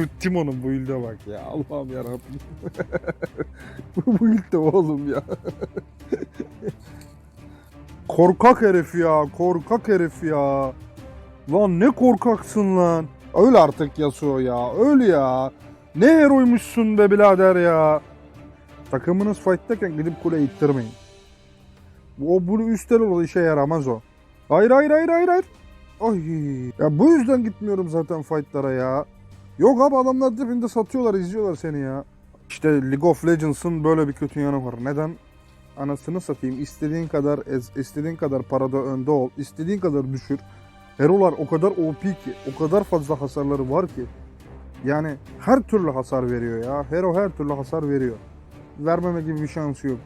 Timon'un bu ilde bak ya. Allah'ım yarabbim. bu bu ilde oğlum ya. korkak herif ya. Korkak herif ya. Lan ne korkaksın lan. Öl artık Yasuo ya. Öl ya. Ne heroymuşsun be birader ya. Takımınız fight'tayken gidip kule ittirmeyin. O bunu üstel olur işe yaramaz o. Hayır hayır hayır hayır hayır. Ay. Ya bu yüzden gitmiyorum zaten fight'lara ya. Yok abi adamlar dibinde satıyorlar izliyorlar seni ya. İşte League of Legends'ın böyle bir kötü yanı var. Neden? Anasını satayım. İstediğin kadar ez, istediğin kadar parada önde ol, istediğin kadar düşür. Hero'lar o kadar OP ki, o kadar fazla hasarları var ki. Yani her türlü hasar veriyor ya. Hero her türlü hasar veriyor. Vermeme gibi bir şansı yok.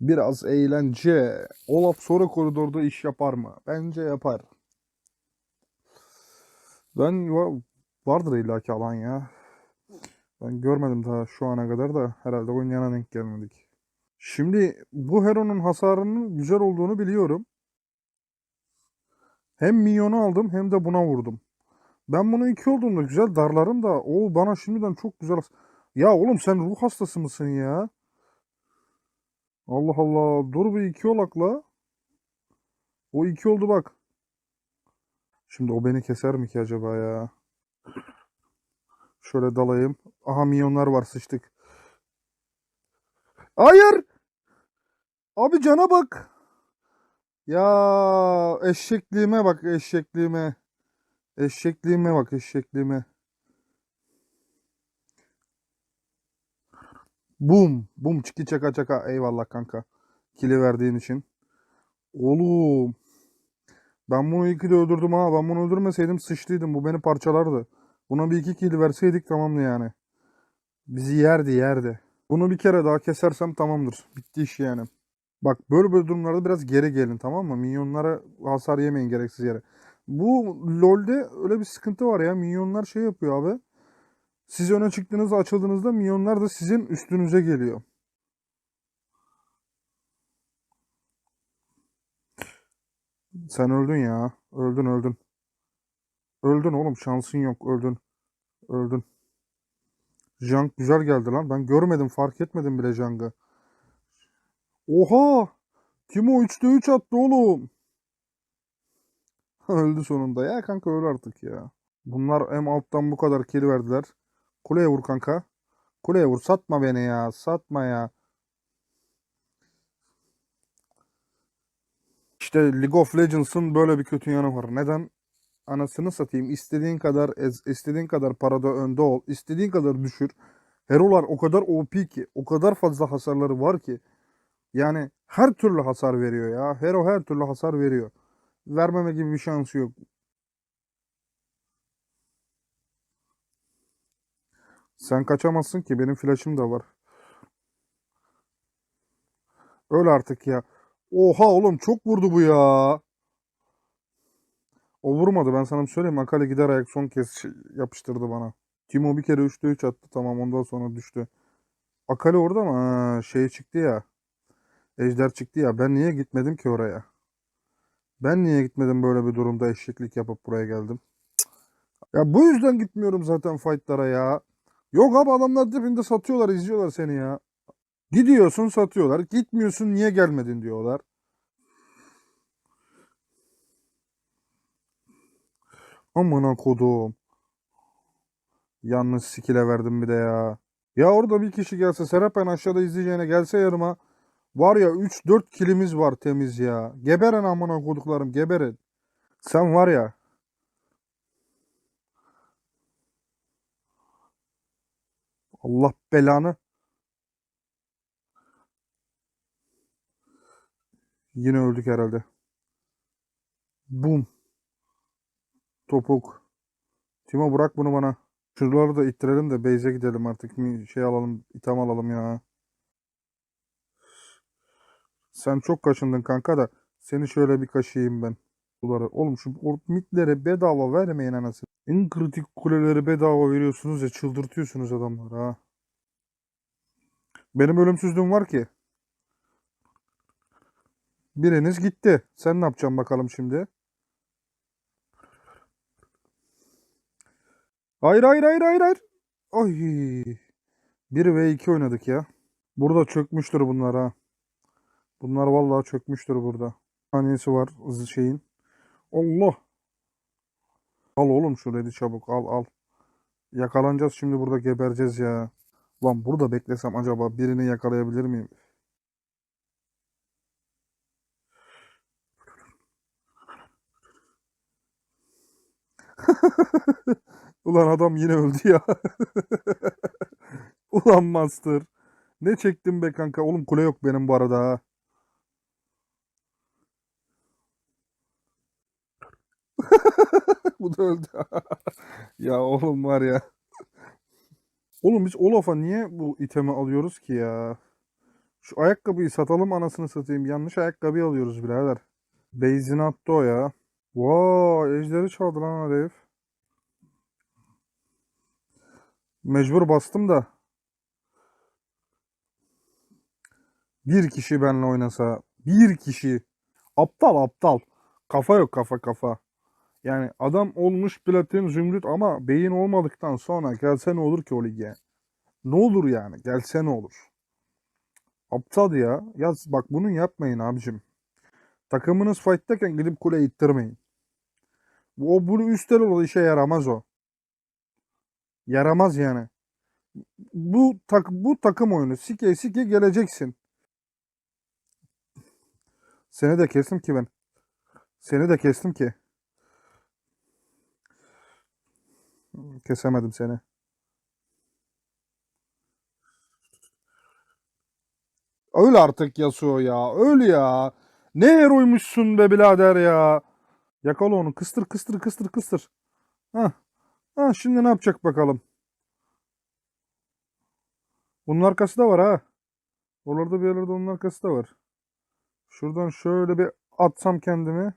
Biraz eğlence. Olaf sonra koridorda iş yapar mı? Bence yapar. Ben va- vardır illaki alan ya. Ben görmedim daha şu ana kadar da herhalde oynayana denk gelmedik. Şimdi bu Hero'nun hasarının güzel olduğunu biliyorum. Hem minyonu aldım hem de buna vurdum. Ben bunu iki olduğunda güzel darlarım da o bana şimdiden çok güzel Ya oğlum sen ruh hastası mısın ya? Allah Allah. Dur bir iki olakla. O iki oldu bak. Şimdi o beni keser mi ki acaba ya? Şöyle dalayım. Aha milyonlar var sıçtık. Hayır. Abi cana bak. Ya eşekliğime bak eşekliğime. Eşekliğime bak eşekliğime. Bum. Bum çiki çaka çaka. Eyvallah kanka. Kili verdiğin için. Oğlum. Ben bunu iyi ki de öldürdüm ha. Ben bunu öldürmeseydim sıçtıydım. Bu beni parçalardı. Buna bir iki kill verseydik tamamdı yani. Bizi yerdi yerdi. Bunu bir kere daha kesersem tamamdır. Bitti iş yani. Bak böyle böyle durumlarda biraz geri gelin tamam mı? Minyonlara hasar yemeyin gereksiz yere. Bu LoL'de öyle bir sıkıntı var ya. Minyonlar şey yapıyor abi. Siz öne çıktığınızda açıldığınızda minyonlar da sizin üstünüze geliyor. Sen öldün ya. Öldün öldün. Öldün oğlum şansın yok. Öldün. Öldün. Jang güzel geldi lan. Ben görmedim fark etmedim bile Jang'ı. Oha! Timo 3'te 3 attı oğlum. Öldü sonunda. Ya kanka öl artık ya. Bunlar hem alttan bu kadar kill verdiler. Kuleye vur kanka. Kuleye vur. Satma beni ya. Satma ya. İşte League of Legends'ın böyle bir kötü yanı var. Neden? Anasını satayım. İstediğin kadar ez, istediğin kadar parada önde ol, istediğin kadar düşür. Hero'lar o kadar OP ki, o kadar fazla hasarları var ki. Yani her türlü hasar veriyor ya. Hero her türlü hasar veriyor. Vermeme gibi bir şansı yok. Sen kaçamazsın ki. Benim flash'ım da var. Öl artık ya. Oha oğlum çok vurdu bu ya. O vurmadı ben sana bir söyleyeyim. Akali gider ayak son kez şey- yapıştırdı bana. Timo bir kere 3'te 3 attı tamam ondan sonra düştü. Akali orada mı? Ha, şey çıktı ya. Ejder çıktı ya. Ben niye gitmedim ki oraya? Ben niye gitmedim böyle bir durumda eşeklik yapıp buraya geldim? Ya bu yüzden gitmiyorum zaten fightlara ya. Yok abi adamlar dibinde satıyorlar izliyorlar seni ya. Gidiyorsun satıyorlar. Gitmiyorsun niye gelmedin diyorlar. Amına kodum. Yanlış skill'e verdim bir de ya. Ya orada bir kişi gelse Serap ben aşağıda izleyeceğine gelse yarıma. Var ya 3-4 kilimiz var temiz ya. Geberen amına koduklarım geberin. Sen var ya. Allah belanı. Yine öldük herhalde. Bum. Topuk. Timo bırak bunu bana. Şuraları da ittirelim de base'e gidelim artık. Şey alalım, itham alalım ya. Sen çok kaşındın kanka da seni şöyle bir kaşıyayım ben. Suları. Oğlum şu midlere bedava vermeyin anasını. En kritik kuleleri bedava veriyorsunuz ya çıldırtıyorsunuz adamları ha. Benim ölümsüzlüğüm var ki. Biriniz gitti. Sen ne yapacaksın bakalım şimdi? Hayır hayır hayır hayır hayır. Ay. 1 ve 2 oynadık ya. Burada çökmüştür bunlar ha. Bunlar vallahi çökmüştür burada. Saniyesi var hızlı şeyin. Allah. Al oğlum şu redi çabuk al al. Yakalanacağız şimdi burada gebereceğiz ya. Lan burada beklesem acaba birini yakalayabilir miyim? Ulan adam yine öldü ya. Ulan Master. Ne çektim be kanka. Oğlum kule yok benim bu arada ha. Bu da öldü. ya oğlum var ya. Oğlum biz Olaf'a niye bu itemi alıyoruz ki ya? Şu ayakkabıyı satalım anasını satayım. Yanlış ayakkabıyı alıyoruz birader. Beyzini attı o ya. Vay ejderi çaldı lan herif. Mecbur bastım da. Bir kişi benimle oynasa. Bir kişi. Aptal aptal. Kafa yok kafa kafa. Yani adam olmuş platin zümrüt ama beyin olmadıktan sonra gelse ne olur ki o lige? Ne olur yani? Gelse ne olur? Aptal ya. Ya bak bunu yapmayın abicim. Takımınız fight'tayken gidip kule ittirmeyin. O bunu üstel olur işe yaramaz o. Yaramaz yani. Bu tak bu takım oyunu. Sike sike geleceksin. Seni de kestim ki ben. Seni de kestim ki. Kesemedim seni. Öl artık Yasuo ya. Öl ya. Ne heroymuşsun be birader ya. Yakala onu. Kıstır kıstır kıstır kıstır. Ha. Ha şimdi ne yapacak bakalım. Bunun arkası da var ha. Oralarda bir yerlerde onun arkası da var. Şuradan şöyle bir atsam kendimi.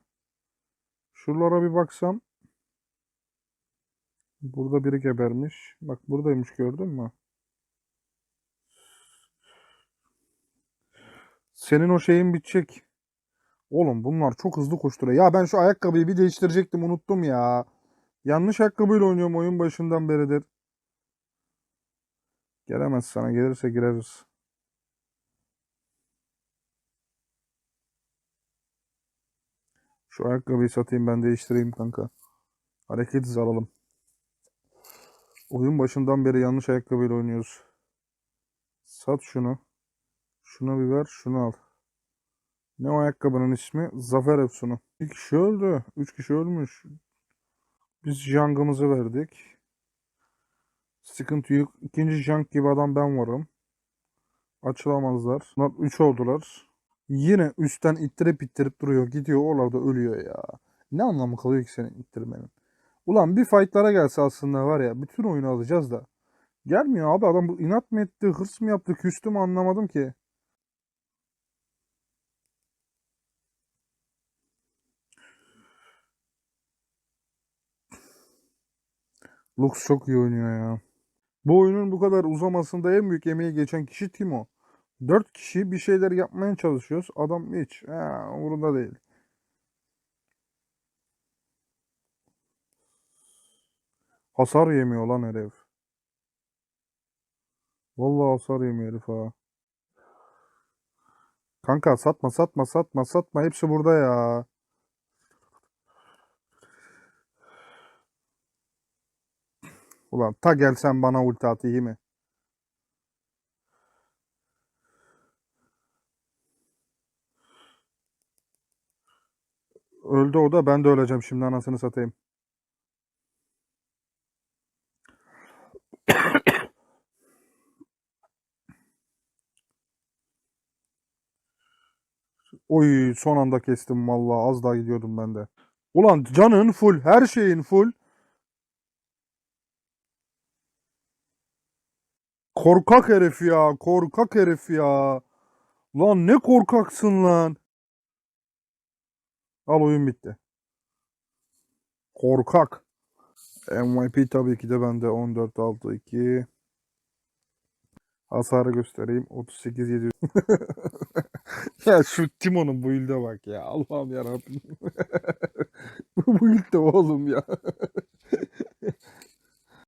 Şuralara bir baksam. Burada biri gebermiş. Bak buradaymış gördün mü? Senin o şeyin bitecek. Oğlum bunlar çok hızlı koşturuyor. Ya ben şu ayakkabıyı bir değiştirecektim unuttum ya. Yanlış ayakkabıyla oynuyorum oyun başından beridir. Gelemez sana. Gelirse gireriz. Şu ayakkabıyı satayım ben değiştireyim kanka. Hareket hızı alalım. Oyun başından beri yanlış ayakkabıyla oynuyoruz. Sat şunu. Şuna bir ver, şunu al. Ne o ayakkabının ismi? Zafer Efsun'u. Bir kişi öldü. Üç kişi ölmüş. Biz jangımızı verdik. Sıkıntı yok. İkinci jank gibi adam ben varım. Açılamazlar. Bunlar üç oldular. Yine üstten ittirip ittirip duruyor. Gidiyor oralarda ölüyor ya. Ne anlamı kalıyor ki senin ittirmenin? Ulan bir fightlara gelse aslında var ya bütün oyunu alacağız da. Gelmiyor abi adam bu inat mı etti, hırs mı yaptı, küstü mü anlamadım ki. Lux çok iyi oynuyor ya. Bu oyunun bu kadar uzamasında en büyük emeği geçen kişi Timo. Dört kişi bir şeyler yapmaya çalışıyoruz. Adam hiç. Ha, umurunda değil. Hasar yemiyor lan herif. Vallahi hasar yemiyor herif ha. Kanka satma satma satma satma. Hepsi burada ya. Ulan ta gelsen bana ulti at iyi mi? Öldü o da ben de öleceğim şimdi anasını satayım. Oy son anda kestim vallahi az daha gidiyordum ben de. Ulan canın full, her şeyin full. Korkak herif ya, korkak herif ya. Lan ne korkaksın lan. Al oyun bitti. Korkak. MVP tabii ki de bende 14 6 2. Hasarı göstereyim. 38 700. ya şu Timo'nun build'e bak ya. Allah'ım yarabbim. Bu build de oğlum ya.